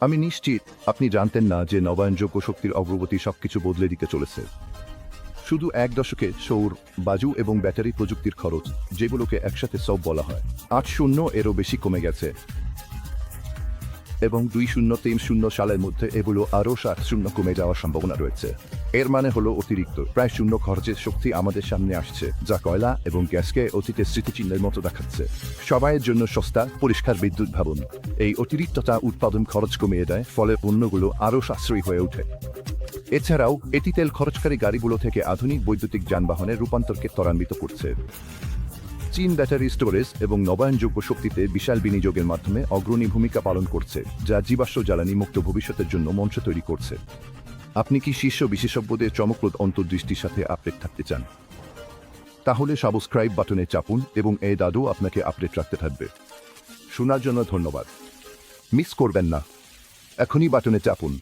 আমি নিশ্চিত আপনি জানতেন না যে নবায়নযোগ্য শক্তির অগ্রগতি সবকিছু বদলে দিতে চলেছে। শুধু এক দশকে সৌর বাজু এবং ব্যাটারি প্রযুক্তির খরচ, যেগুলোকে একসাথে সব বলা হয়, আট শূন্য এরও বেশি কমে গেছে। এবং দুই শূন্য তিন শূন্য সালের মধ্যে এগুলো আরও সাত শূন্য কমে যাওয়ার সম্ভাবনা রয়েছে। এর মানে হলো অতিরিক্ত। প্রায় শূন্য খরচের শক্তি আমাদের সামনে আসছে, যা কয়লা এবং গ্যাসকে অতীতের স্মৃতিচিহ্নের মতো দেখাচ্ছে। সবাইয়ের জন্য সস্তা, পরিষ্কার বিদ্যুৎ ভাবুন। এই অতিরিক্ততা উৎপাদন খরচ কমিয়ে দেয়, ফলে পণ্যগুলো আরও সাশ্রয়ী হয়ে ওঠে। এছাড়াও, এটি তেল খরচকারী গাড়িগুলো থেকে আধুনিক বৈদ্যুতিক যানবাহনের রূপান্তরকে ত্বরান্বিত করছে। চীন ব্যাটারি স্টোরেজ এবং নবায়নযোগ্য শক্তিতে বিশাল বিনিয়োগের মাধ্যমে অগ্রণী ভূমিকা পালন করছে, যা জীবাশ্ম জ্বালানি মুক্ত ভবিষ্যতের জন্য মঞ্চ তৈরি করছে। আপনি কি শীর্ষ বিশেষজ্ঞদের চমকপ্রদ অন্তর্দৃষ্টির সাথে আপডেট থাকতে চান? তাহলে সাবস্ক্রাইব বাটনে চাপুন এবং এই দাদু আপনাকে আপডেট রাখতে থাকবে। শোনার জন্য ধন্যবাদ। মিস করবেন না। এখনই বাটনে চাপুন।